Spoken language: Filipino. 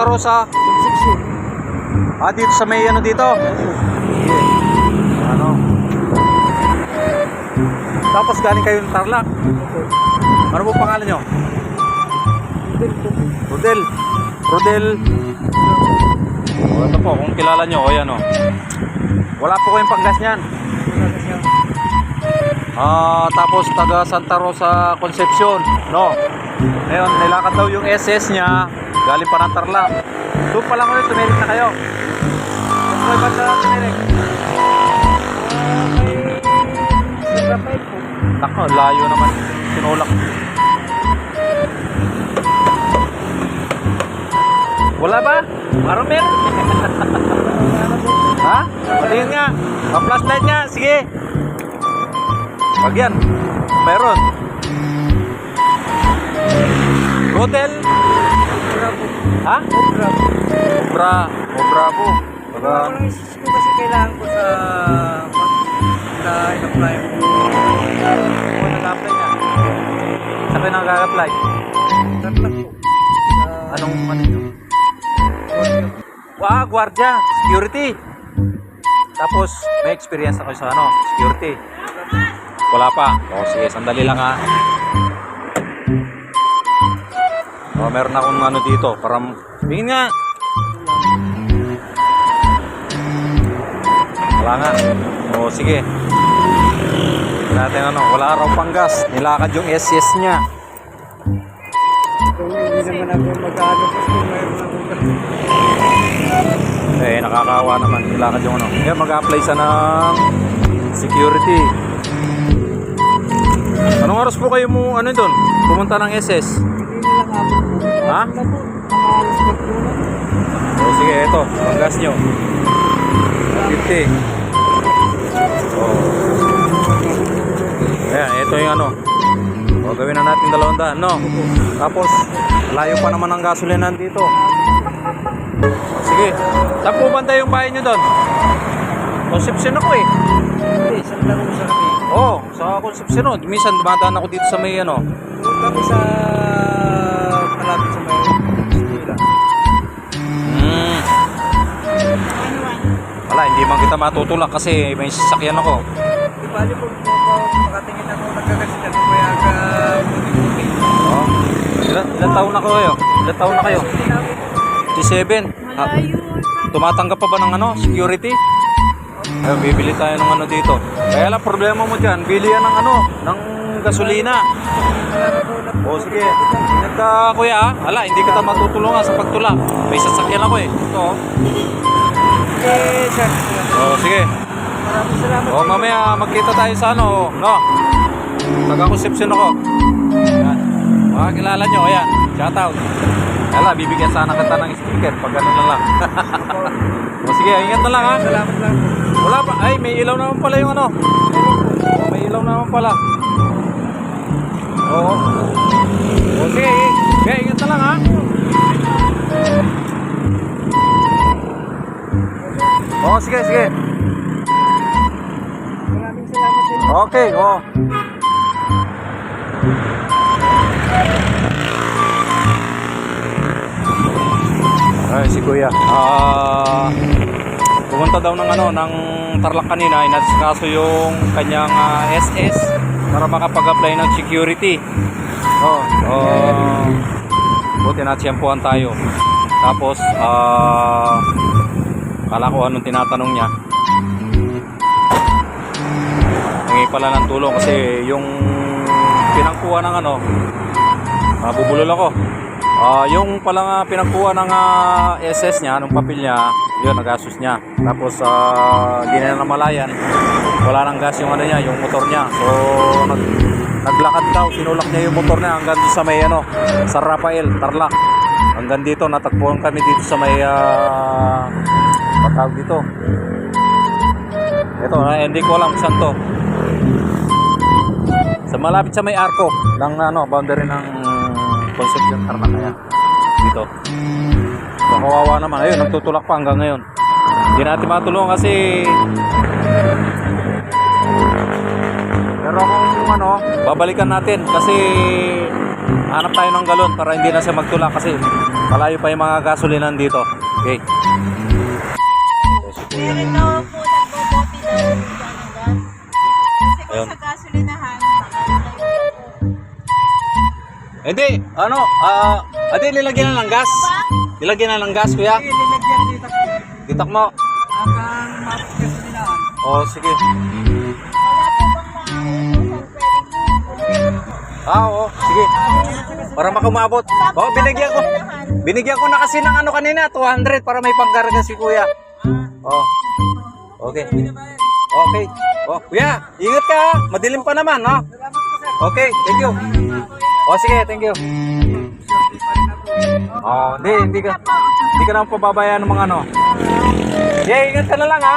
Rosa. Section. Ah, dito sa may ano dito. Ano? Tapos galing kayo ng Tarlac. Ano po pangalan nyo? Rodel. Rodel. O, ito po, kung kilala nyo, o yan o. Wala po kayong panggas niyan. Ah, tapos taga Santa Rosa Concepcion, no? Ngayon, nilakad daw yung SS niya, galing pa ng Tarlac. Doon pa lang ulit, tumirik na kayo. Saan kayo ba sa tumirik? Nako, layo naman. Sinulak. Wala ba? Meron. ha? Patingin nga. Pa-flashlight nga. Sige. Wag yan. Meron. Hotel. Obra po. Ha? Obra po. Obra. Obra po. Baga, Walang isis ko kasi kailangan ko sa sa in-apply ko. kung nag-apply nga. Saan kayo nag-apply? Tarlac po. Sa Anong ano nyo? Ah, gwardiya, security. Tapos, may experience na kayo sa ano, security. Wala pa. O, sige, sandali lang ha. O, meron akong ano dito. Para, tingin nga. Wala nga. O, sige. Natin ano, wala raw panggas. Nilakad yung SS niya. Hindi naman ako mag-ano kasi mayroon akong. Eh, nakakawa naman. Nilakad yung ano. Kaya mag-apply sa ng security. Anong oras po kayo mo, ano doon? Pumunta ng SS? Hindi po. Ha? Abot na po. Mga alas 4 po na. O sige, ito. Ang gas nyo. 50. O. Ayan, ito yung ano. O, gawin na natin dalawang daan, no? Tapos, layo pa naman ang gasolinan dito. Sige. Saan po banda yung bahay nyo doon? Concepcion ako eh. Hindi, isang laro sa. Oo, oh, sa Concepcion. oh. Minsan dumadaan ako dito sa may ano. Doon kami sa Wala, hindi man kita matutulak kasi may sasakyan ako. Di bali po, kung makatingin ako nagkakasinan, kaya ka buti-buti. Oh. Ilan, ilan taon na kayo? Ilan taon na kayo? Hindi namin. 57. Ha, tumatanggap pa ba ng ano, security? Ayun, bibili tayo ng ano dito. Kaya lang problema mo dyan, bili yan ng ano, ng gasolina. O sige, ingat ka kuya ah. Hala, hindi kita matutulungan sa pagtula. May sasakyan ako eh. Ito oh. Eh, sir. O sige. Maraming salamat. O mamaya magkita tayo sa ano, no? Taga-conception ako. Yan. Makakilala nyo, ayan. Shout out. Hala, bibigyan sana kita ng sticker pag ano na lang. o sige, ingat na lang ha. Salamat lang. Wala pa. Ay, may ilaw naman pala yung ano. O, may ilaw naman pala. Oo. O sige, okay, ingat na lang ha. Sige, sige. Maraming salamat din. Okay, oh. Ay, si Kuya. Ah, pumunta daw ng ano, ng Tarlac kanina, inasikaso yung kanyang ah, SS para makapag-apply ng security. Oh, oh. Buti na tiyempuhan tayo. Tapos, ah, kala ko anong tinatanong niya. Hingi pala ng tulong kasi yung pinangkuha ng ano, mabubulol ako. Ah, yung pala nga pinangkuha ng ah, SS niya, nung papel niya, yun, nagastos niya. Tapos, ah, di na namalayan. Wala nang gas yung ano niya, yung motor niya. So, nag, naglakad daw, sinulak niya yung motor niya hanggang sa may ano, sa Rafael, Tarlac. Hanggang dito, natagpuan kami dito sa may, ah, patawag dito. Ito, na hindi ko alam kung saan to. Sa malapit sa may arko ng ano, boundary ng Concepcion Tarlac ayan. Dito. So, kawawa naman. Ayun, nagtutulak pa hanggang ngayon. Hindi natin matulungan kasi pero kung ano, babalikan natin kasi hanap tayo ng galon para hindi na siya magtulak kasi Malayo pa yung mga gasolinan dito. Okay. Meron daw po nagbobote daw ng gas. Kasi Ayun. kung sa gasolinahan, makakalayo po. Hindi, ano, ah, ate, nilagyan na ng gas. Nilagyan na ng gas, kuya. Sige, nilagyan dito. Titak mo. Hanggang mapagkasalinahan. Oh, sige. Wala po Ah, oo, sige. Para makumabot. Oh, binigyan ko. Binigyan ko na kasi ng ano kanina, 200 para may pangkarga si kuya. Oh. Okay. Okay. Oh, kuya, ingat ka. Madilim pa naman, no? Okay, thank you. Oh, sige, thank you. Oh, hindi, hindi ka. Hindi ka naman pababayaan ng mga ano. Yeah, ingat ka na lang, ha?